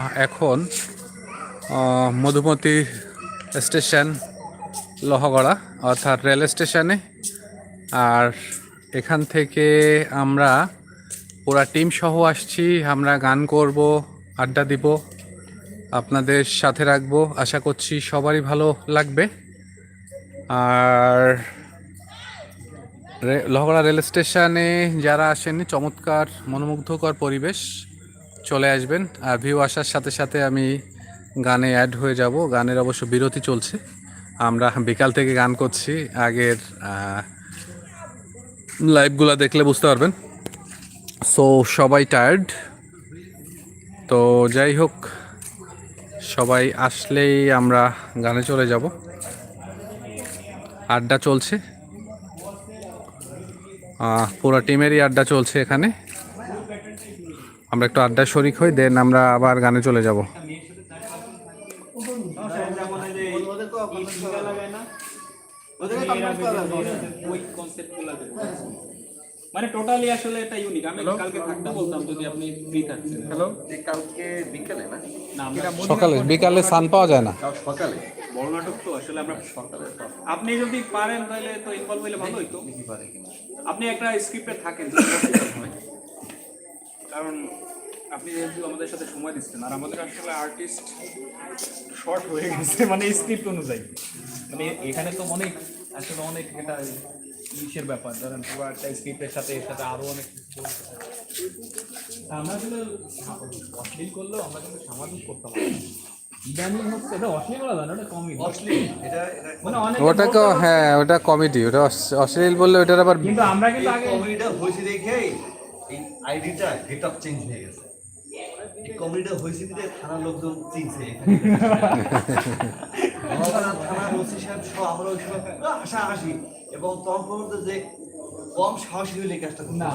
এখন মধুমতি স্টেশন, লোহগড়া, অর্থাৎ রেল স্টেশনে। আর এখান থেকে আমরা পুরা টিম সহ আসছি, আমরা গান করব, আড্ডা দিব, আপনাদের সাথে রাখব। আশা করছি সবারই ভালো লাগবে। আর লোহগড়া রেল স্টেশনে যারা আসেননি, চমৎকার, মনোমুগ্ধকর পরিবেশ। চলে আসবেন। আর ভিউ আসার সাথে সাথে আমি গানে অ্যাড হয়ে যাব। গানের অবশ্য বিরতি চলছে। আমরা বিকাল থেকে গান করছি। আগের লাইভগুলো দেখলে বুঝতে পারবেন। সো সবাই টায়ার্ড তো যাই হোক, সবাই আসলেই আমরা গানে চলে যাব। আড্ডা চলছে। পুরো টিমেরই আড্ডা চলছে এখানে। আমরা একটু আড্ডা শরিক হই দেন আমরা আবার গানে চলে যাব। মানে টোটালি আসলে এটা ইউনিক আমি কালকে থাকতে বলতাম যদি আপনি ফ্রি থাকতেন। হ্যালো কালকে বিকেলে না? না সকালে বিকালে সান পাওয়া যায় না। কাল সকালে। বড় নাটক তো আসলে আমরা সকালে আপনি যদি পারেন তাহলে তো ইনভলভ হইলে ভালো হইতো। আপনি একটা স্ক্রিপ্টে থাকেন। কারণ আপনি যেহেতু আমাদের সাথে সময় দিচ্ছেন আর আমাদের আসলে আর্টিস্ট শর্ট হয়ে গেছে মানে স্ক্রিপ্ট অনুযায়ী। মানে এখানে তো অনেক আসলে অনেক এটা ইসের ব্যাপার ধরেন পুরো একটা স্ক্রিপ্টের সাথে এর সাথে আরও অনেক করতে। আমরা আসলে অশ্লীল করলেও আমরা কিন্তু সামাজিক এটা এটা মানে ওটাকে হ্যাঁ ওটা কমেডি ওটা অশ্লীল বললে ওটার আবার কিন্তু আমরা কিন্তু আগে কমেডিটা হয়েছে দেখে এই আইডিটা গেট আপ চেঞ্জ হয়ে গেছে। এই কমিটিটা হয়েছে দিকে থানার লোকজন চিনছে থানার ওসি সাহেব সহ আমরা ওই সময় হাসাহাসি এবং তখন পর্যন্ত যে কম সাহসী হলে কাজটা না।